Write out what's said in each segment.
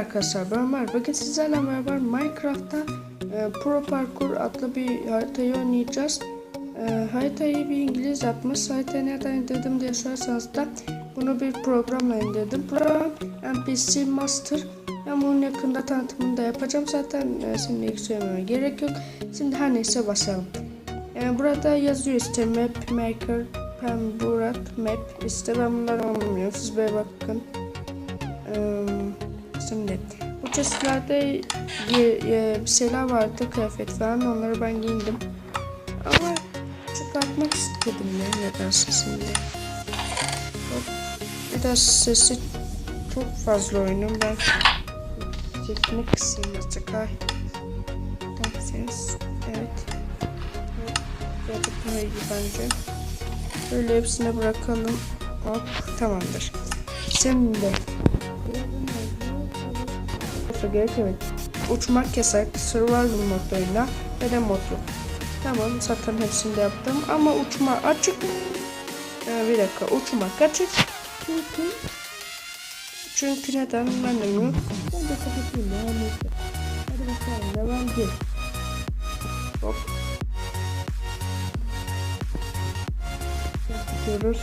arkadaşlar ben Ömer. Bugün sizlerle beraber Minecraft'ta e, Pro Parkour adlı bir haritayı oynayacağız. E, haritayı bir İngiliz yapmış. Haritayı nereden indirdim diye sorarsanız da bunu bir programla indirdim. Program NPC Master. Ben bunun yakında tanıtımını da yapacağım. Zaten e, şimdi ilk söylememe gerek yok. Şimdi her neyse başlayalım. E, burada yazıyor işte Map Maker, Pemburat Map. İşte ben bunları anlamıyorum. Siz böyle bakın. Eee, Şimdi bu chestlerde bir, şeyler vardı kıyafet falan onları ben giyindim. Ama çıkartmak istedim ya nedense şimdi. Hop, Biraz sesi çok fazla oyunun ben sesini kısayım. Tam ses evet. Böyle daha iyi bence. Böyle hepsine bırakalım. Hop tamamdır. Şimdi gerek evet. Uçmak yasak, survival moduyla ve de modlu. Tamam zaten hepsini de yaptım ama uçma açık. Ee, bir dakika uçmak açık. Çünkü çünkü neden ben de bilmiyorum. Ben de kapatayım ya. Hadi bakalım devam bir. Hop. Gidiyoruz.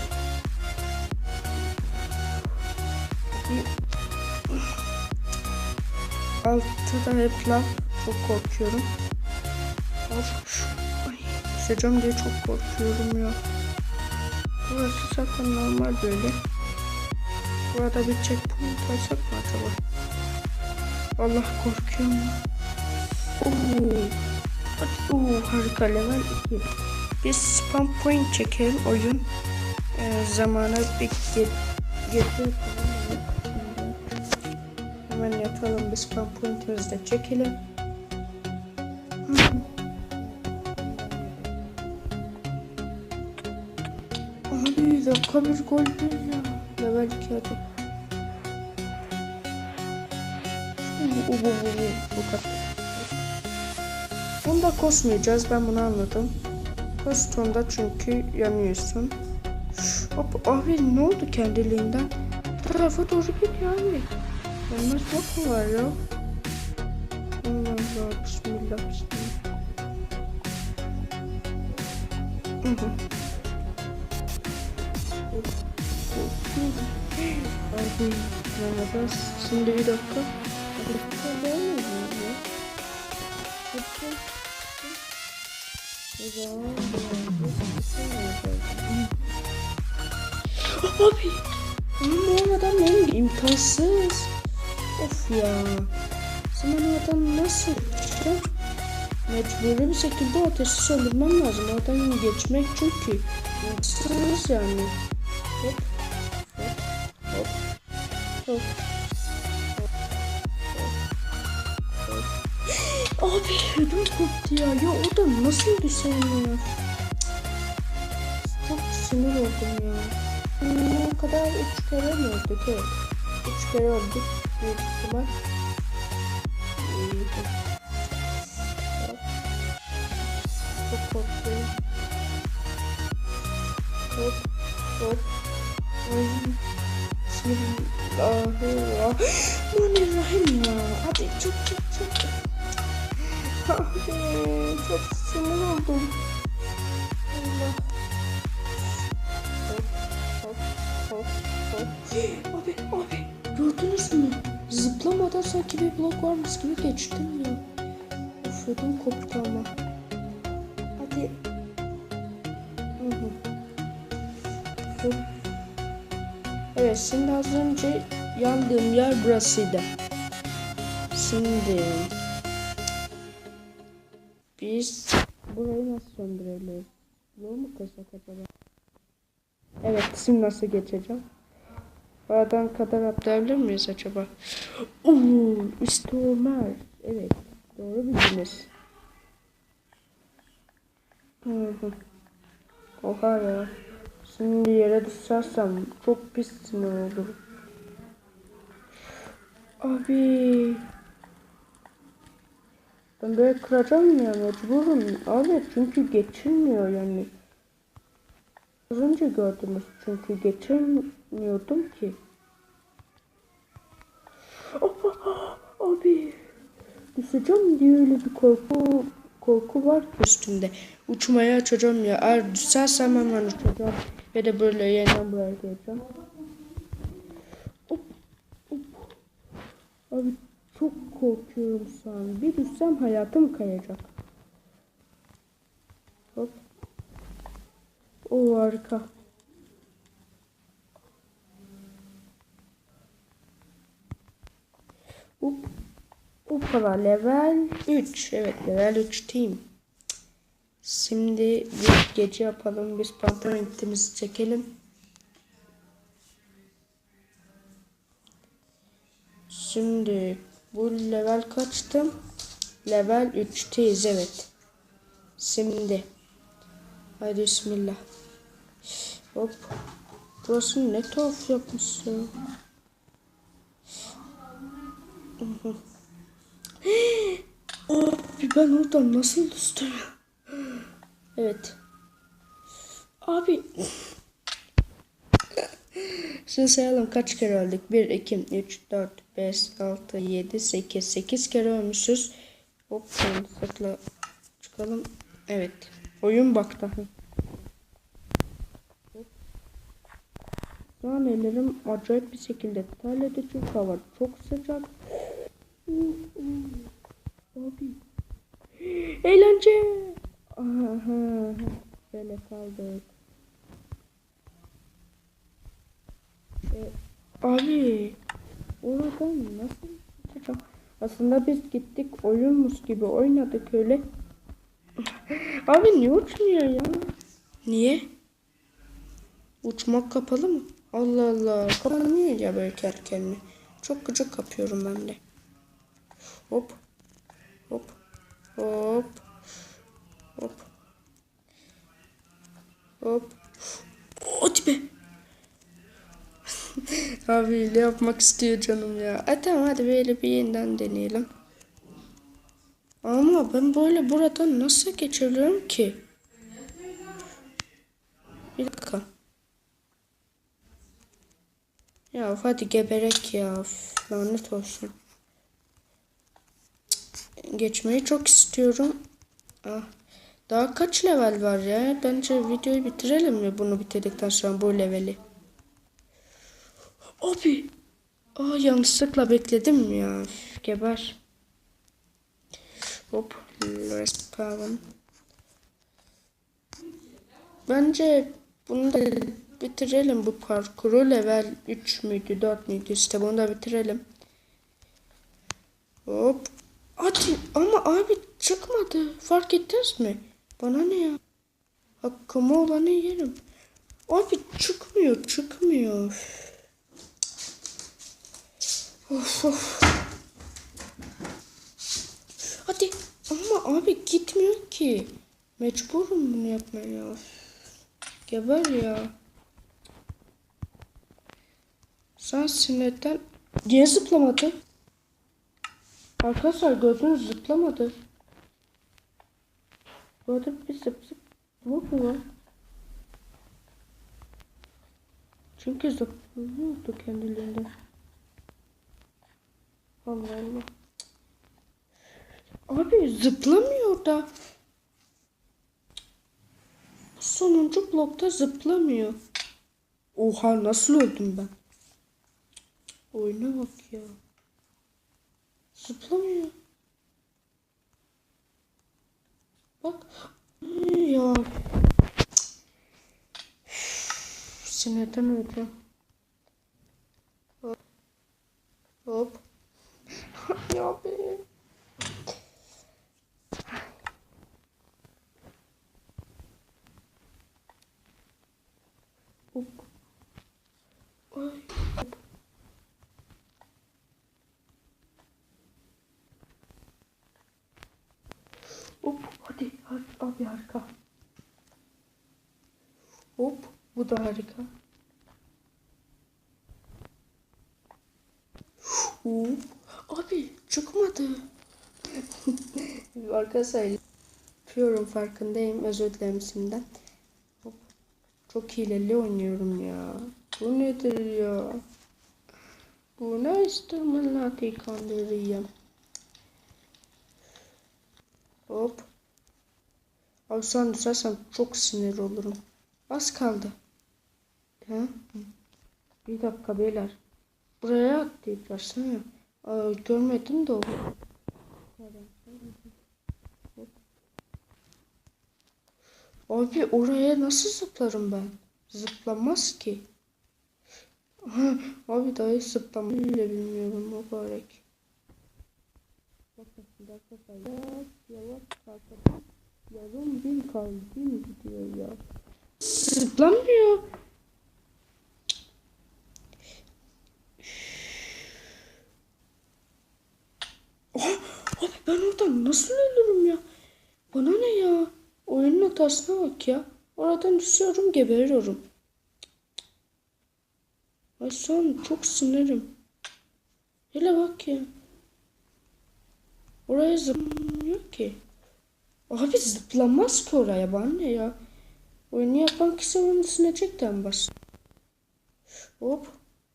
Altıda hep lav. Çok korkuyorum. Hop. Ay, düşeceğim diye çok korkuyorum ya. Burası sakın normal böyle. Burada bir checkpoint alsak mı acaba? Allah korkuyorum ya. Oo. Oo, harika level 2. Biz spam point çekelim oyun. Ee, zamana bir get. Hemen yatalım biz spam pointimizi de çekelim. Abi dakika bir gol değil ya. Level 2 hadi. Bu, bu, bu, bu, bu kadar. Bunda koşmayacağız ben bunu anladım. Koştuğunda çünkü yanıyorsun. Hop abi ne oldu kendiliğinden? Bu tarafa doğru gidiyor abi. Onlar çok var ya? Allah Allah bismillah bismillah. Abi merhaba. Şimdi bir dakika. Bir dakika ben mi? Hadi. O zaman Abi. Ama o adam benim imkansız. Of ya. Sen o adam nasıl? Ya, Mecburi bir şekilde ateşi söndürmem lazım. O adamı geçmek çünkü. İmkansız yani. Hop. Hop. Hop. Hop. Abi ödüm koptu ya. Ya o da nasıl düşemiyor? Çok sinir oldum ya. Ne kadar üç kere mi öldük? Evet. Üç kere öldük. Büyük ihtimal. İyi. Hop. Çok korkuyorum. Hop. Hop. Ay. Bismillahirrahmanirrahim ya. Hadi çok çok çok. Abi çok sinir oldum. Allah. Hop hop hop hop. Abi abi gördünüz mü? Zıplamadan sanki bir blok varmış gibi geçtim ya. Of ödüm koptu ama. Hadi. Hı hı. Evet şimdi az önce yandığım yer burasıydı. Şimdi biz burayı nasıl söndürelim? Yol mu kırsak acaba? Evet şimdi nasıl geçeceğim? Buradan kadar atlayabilir miyiz acaba? Uuu işte. Evet doğru bildiniz. Oha ya. Şimdi yere düşersem çok pis sinir. Abi. Ben böyle kıracağım ya mecburum. Abi çünkü geçilmiyor yani. Az önce gördünüz çünkü geçemiyordum ki. Abi düşeceğim diye öyle bir korku korku var ki üstümde. Uçmaya açacağım ya. Eğer düşersem hemen uçacağım. Ve de böyle yeniden buraya geleceğim. Hop, hop. Abi çok korkuyorum şu an. Bir düşsem hayatım kayacak. Hop. O harika. Hop. Hoppala level 3. Evet level 3 team. Şimdi bir gece yapalım. Biz pantolon gittiğimizi çekelim. Şimdi bu level kaçtım? Level 3'teyiz evet. Şimdi. Hadi bismillah. Hop. Burası ne tuhaf yapmışsın. Abi ben oradan nasıl düştüm? Evet. Abi. Şimdi sayalım kaç kere öldük? 1, 2, 3, 4, 5, 6, 7, 8. 8 kere ölmüşüz. Hop çıkalım. Evet. Oyun baktı. Şu an ellerim acayip bir şekilde terledi çünkü hava çok sıcak. Abi. Eğlence. Aha. Böyle kaldık. E, abi. Oradan nasıl? Aslında biz gittik oyunmuş gibi oynadık öyle. Abi niye uçmuyor ya? Niye? Uçmak kapalı mı? Allah Allah. Kapanmıyor ya böyle kendi kendine. Çok gıcık kapıyorum ben de. Hop. Hop. Hop. Hop. Hop. Hadi be. Abi öyle yapmak istiyor canım ya. E tamam hadi böyle bir yeniden deneyelim. Ama ben böyle buradan nasıl geçebilirim ki? Bir dakika. Ya hadi geberek ya. Lanet olsun. Geçmeyi çok istiyorum. Ah. Daha kaç level var ya? Bence videoyu bitirelim mi bunu bitirdikten sonra bu leveli? Abi. Aa yanlışlıkla bekledim ya. Geber. Hop. Respawn. Bence bunu da bitirelim bu parkuru. Level 3 müydü 4 müydü işte bunu da bitirelim. Hop. Hadi ama abi çıkmadı. Fark ettiniz mi? Bana ne ya? Hakkımı olanı yerim. Abi çıkmıyor çıkmıyor. Of of. Hadi ama abi gitmiyor ki. Mecburum bunu yapmaya. Geber ya. Sen sinirden niye zıplamadın? Arkadaşlar gördünüz zıplamadı. Bu arada bir zıp zıp yok mu var? Çünkü zıplıyordu kendiliğinden. Allah Allah. Abi zıplamıyor da. Sonuncu blokta zıplamıyor. Oha nasıl öldüm ben? Oyuna bak ya. Zıplamıyor. Bak. Ya. Sinirden öleceğim. Hop. Hop. ya be. Hop. Ay. Hop. Hop hadi, hadi abi harika. Hop bu da harika. Hop abi çıkmadı. Arkadaşlar yapıyorum farkındayım özür dilerim şimdiden. Hop. Çok hileli oynuyorum ya. Bu nedir ya? Bu ne istemem kandırıyım. Hop. Abi sen düşersen çok sinir olurum. Az kaldı. Ha? Bir dakika beyler. Buraya atlayacağız ha. Aa, görmedim de o. Abi oraya nasıl zıplarım ben? Zıplamaz ki. Abi daha hiç zıplamayı bile bilmiyorum mübarek. Bakın yavaş yavaş kalkalım. Yarım bin kalbim gidiyor ya. Zıplamıyor. Oh, abi ben oradan nasıl ölürüm ya? Bana ne ya? Oyunun hatasına bak ya. Oradan düşüyorum geberiyorum. Ay son çok sinirim. Hele bak ya. Oraya zıplamıyor ki. Abi zıplamaz ki oraya bana ya. Oyunu yapan kişi onun üstüne çekten bas. Hop.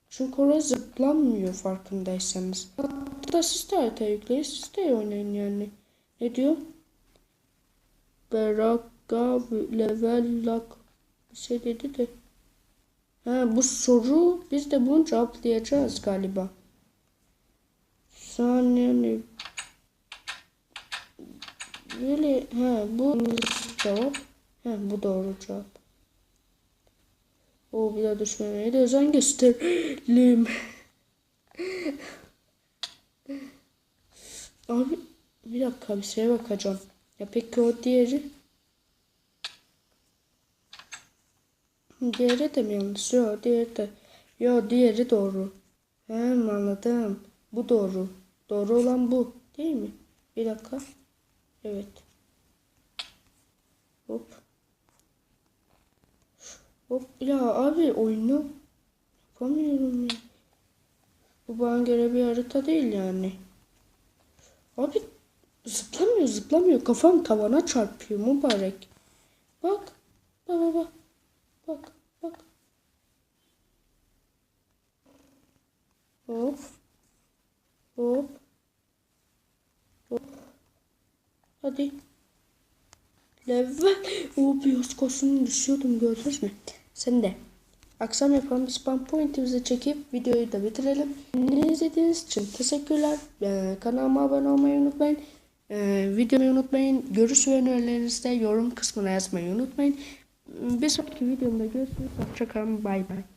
Çünkü oraya zıplanmıyor farkındaysanız. Hatta siz de harita yükleyin siz de oynayın yani. Ne diyor? Beraka level lock bir şey dedi de. Ha bu soru biz de bunu cevaplayacağız galiba. Saniye Böyle ha bu cevap. Ha bu doğru cevap. O bir daha düşmemeye de özen gösterelim. Abi bir dakika bir şeye bakacağım. Ya peki o diğeri? Diğeri de mi yanlış? Yok diğeri de. Yok diğeri doğru. He anladım. Bu doğru. Doğru olan bu. Değil mi? Bir dakika. Evet. Hop. Hop. Ya abi oyunu yapamıyorum ya. Bu bana göre bir harita değil yani. Abi zıplamıyor zıplamıyor. Kafam tavana çarpıyor mübarek. Bak. Bak bak bak. Bak bak. Hop. Hop. Hop. Hadi. Level. O biyoskosunu düşüyordum gördünüz mü? Sen de. Akşam yapalım spam pointimizi çekip videoyu da bitirelim. Beni izlediğiniz için teşekkürler. Ee, kanalıma abone olmayı unutmayın. Ee, videoyu unutmayın. Görüş ve önerilerinizi yorum kısmına yazmayı unutmayın. Bir sonraki videomda görüşürüz. Hoşçakalın. Bay bay.